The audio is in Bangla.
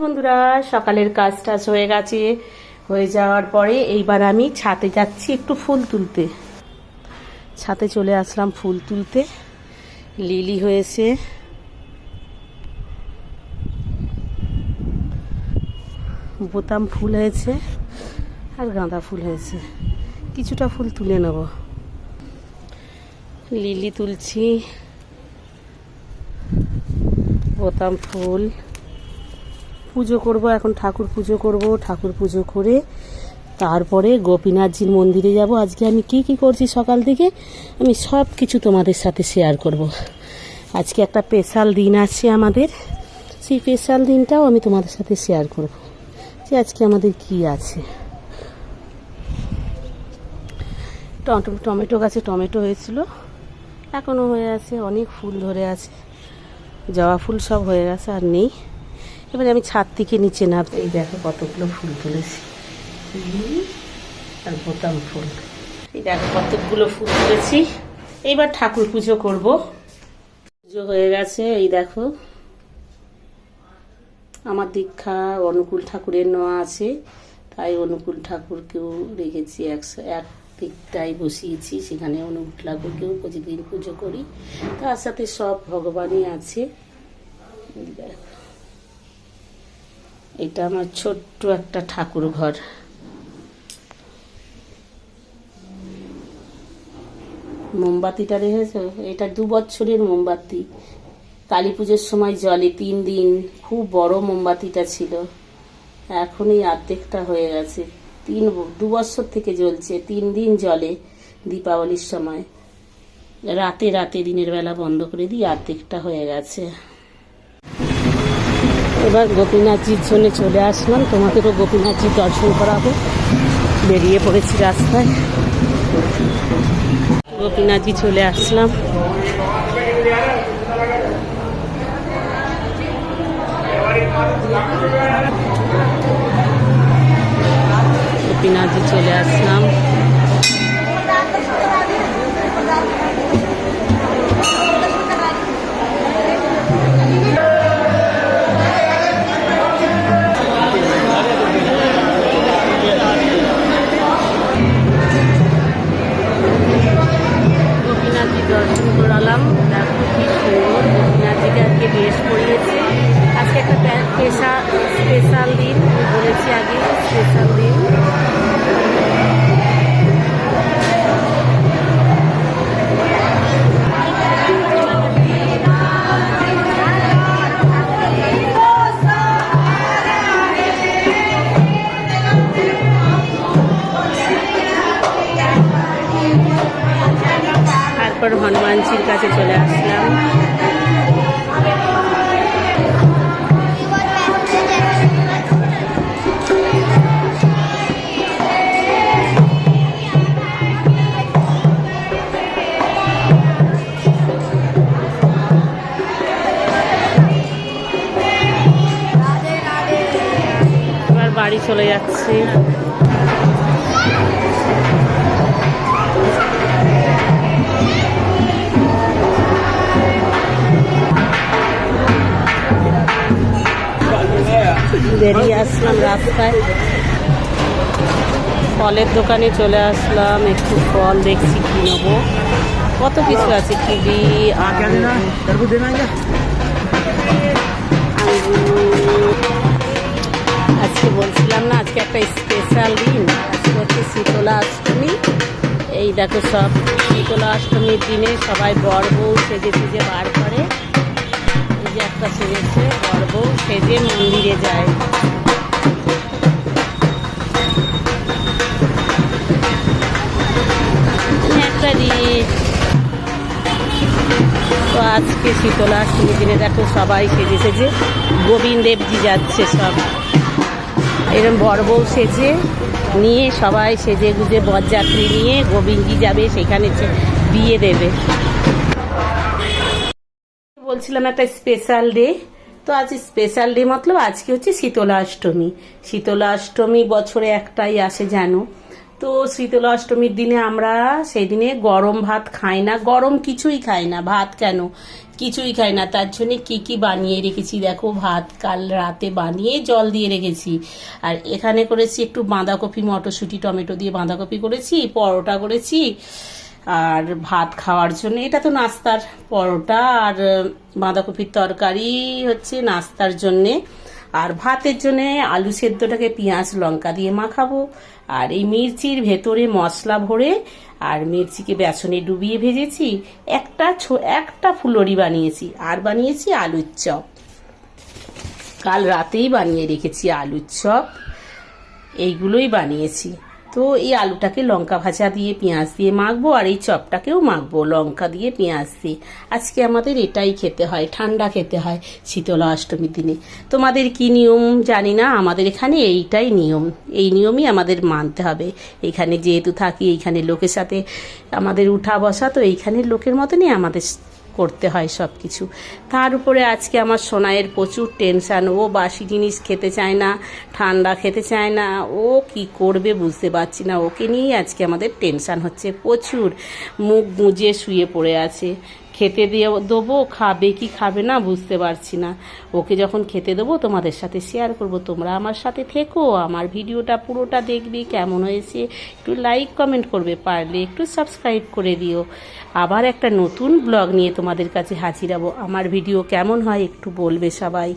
বন্ধুরা, সকালের কাজ টাজ হয়ে গেছে। হয়ে যাওয়ার পরে এইবার আমি ছাতে যাচ্ছি একটু ফুল তুলতে। ছাতে চলে আসলাম ফুল তুলতে। লিলি হয়েছে। বোতাম ফুল হয়েছে আর গাঁদা ফুল হয়েছে। কিছুটা ফুল তুলে নেব। লিলি তুলছি। বোতাম ফুল। পুজো করব, এখন ঠাকুর পুজো করব, ঠাকুর পুজো করে তারপরে গোপীনাথজির মন্দিরে যাব। আজকে আমি কি কি করছি সকাল থেকে? আমি সব কিছু তোমাদের সাথে শেয়ার করব। আজকে একটা স্পেশাল দিন আছে আমাদের। সেই স্পেশাল দিনটাও আমি তোমাদের সাথে শেয়ার করব যে আজকে আমাদের কি আছে। টমেটো গাছে টমেটো হয়েছিল। এখনও হয়ে আছে, অনেক ফুল ধরে আছে। জবা ফুল সব হয়ে গেছে, আর নেই। এবারে আমি ছাদ থেকে নিচে নাম এই দেখো কতগুলো ফুল তুলেছি। আর বোতাম ফুল। এই দেখো কতগুলো ফুল তুলেছি। এইবার ঠাকুর পুজো করব। পুজো হয়ে গেছে, এই দেখো। আমার দীক্ষা অনুকূল ঠাকুরের নেওয়া আছে। তাই অনুকূল ঠাকুরকেও রেখেছি একশো এক দিকটাই বসিয়েছি। সেখানে অনুকূল ঠাকুরকেও প্রতিদিন পুজো করি। তার সাথে সব ভগবানই আছে। দেখো। এটা আমার ছোট্ট একটা ঠাকুর ঘর মোমবাতিটা রেখেছো এটা দু বছরের মোমবাতি। কালী পুজোর সময় জলে তিন দিন খুব বড় মোমবাতিটা ছিল। এখন এই অর্ধেকটা হয়ে গেছে। তিন দু বছর থেকে জ্বলছে। তিন দিন জলে দীপাবলির সময়। রাতে রাতে দিনের বেলা বন্ধ করে দিই, অর্ধেকটা হয়ে গেছে। এবার গোপীনাথজির জন্য চলে আসলাম। তোমাদেরও গোপীনাথজির দর্শন করাবো। বেরিয়ে পড়েছি রাস্তায়। গোপীনাথজি চলে আসলাম। গোপীনাথজি চলে আসলাম। হনুমানজির কাছে চলে আসলাম। বাড়ি চলে যাচ্ছি। বেরিয়ে আসলাম রাস্তায়। ফলের দোকানে চলে আসলাম, একটু ফল দেখছি কিনবো কত কিছু আছে, কিবি আজকে বলছিলাম না, আজকে একটা স্পেশাল দিন। হচ্ছে শীতলা অষ্টমী এই দেখো সব শীতলা অষ্টমীর দিনে সবাই বড় বউ সেজে সেজে বার করে। যে একটা সেজেছে বর বউ সেজে মন্দিরে যায়। একটা আজকে শীতলা অষ্টমীর দিনে দেখো সবাই সেজে সেজে গোবিন্দ দেবজি যাচ্ছে সব। এরকম বড় বউ সেজে নিয়ে সবাই সেজে গুজে বরযাত্রী নিয়ে গোবিন্দজি যাবে, সেখানে বিয়ে দেবে। বলছিলাম একটা স্পেশাল ডে তো আজ স্পেশাল ডে মতলব আজকে হচ্ছে শীতলা অষ্টমী শীতলা অষ্টমী বছরে একটাই আসে, জানো? তো শীতলা অষ্টমীর দিনে আমরা সেই দিনে গরম ভাত খাই না। গরম কিছুই খাই না, ভাত কেন? কিছুই খাই না। তার জন্য কি কি বানিয়ে রেখেছি দেখো? ভাত কাল রাতে বানিয়ে জল দিয়ে রেখেছি। আর এখানে করেছি একটু বাঁধাকপি, মটরশুঁটি, টমেটো দিয়ে বাঁধাকপি করেছি, পরোটা করেছি। আর ভাত খাওয়ার জন্য, এটা তো নাস্তার পরোটা, আর বাঁধাকপির তরকারি হচ্ছে নাস্তার জন্যে। আর ভাতের জন্য আলু সেদ্ধটাকে পেঁয়াজ, লঙ্কা দিয়ে মাখাবো। আর এই মির্চির ভেতরে মশলা ভরে, আর মির্চিকে বেসনে ডুবিয়ে ভেজেছি, একটা ছো- একটা ফুলরি বানিয়েছি। আর বানিয়েছি আলুর চপ। কাল রাতেই বানিয়ে রেখেছি আলুর চপ। এইগুলোই বানিয়েছি। তো এই আলুটাকে লঙ্কা ভাজা দিয়ে, পেঁয়াজ দিয়ে মাখবো আর এই চপটাকেও মাখবো, লঙ্কা দিয়ে, পেঁয়াজ দিয়ে। আজকে আমাদের এটাই খেতে হয়, ঠান্ডা খেতে হয় শীতলা অষ্টমীর দিনে। তোমাদের কি নিয়ম? জানি না, আমাদের এখানে এইটাই নিয়ম। এই নিয়মই আমাদের মানতে হবে। এখানে যেহেতু থাকি এইখানে লোকের সাথে আমাদের উঠা বসা, তো এইখানের লোকের মতনই আমাদের করতে হয় সব কিছু তার উপরে আজকে আমার সোনাইয়ের প্রচুর টেনশান ও বাসি জিনিস খেতে চায় না, ঠান্ডা খেতে চায় না, ও কি করবে বুঝতে পারছি না। ওকে নিয়েই আজকে আমাদের টেনশান হচ্ছে। প্রচুর মুখ গুঁজে শুয়ে পড়ে আছে। খেতে দিয়ে দেবো, খাবে কি খাবে না বুঝতে পারছি না। ওকে যখন খেতে দেবো, তোমাদের সাথে শেয়ার করব। তোমরা আমার সাথে থেকো, আমার ভিডিওটা পুরোটা দেখবে, কেমন হয়েছে, একটু লাইক কমেন্ট করবে, পারলে একটু সাবস্ক্রাইব করে দিও। আবার একটা নতুন ব্লগ নিয়ে তোমাদের কাছে হাজির হব। আমার ভিডিও কেমন হয় একটু বলবে সবাই।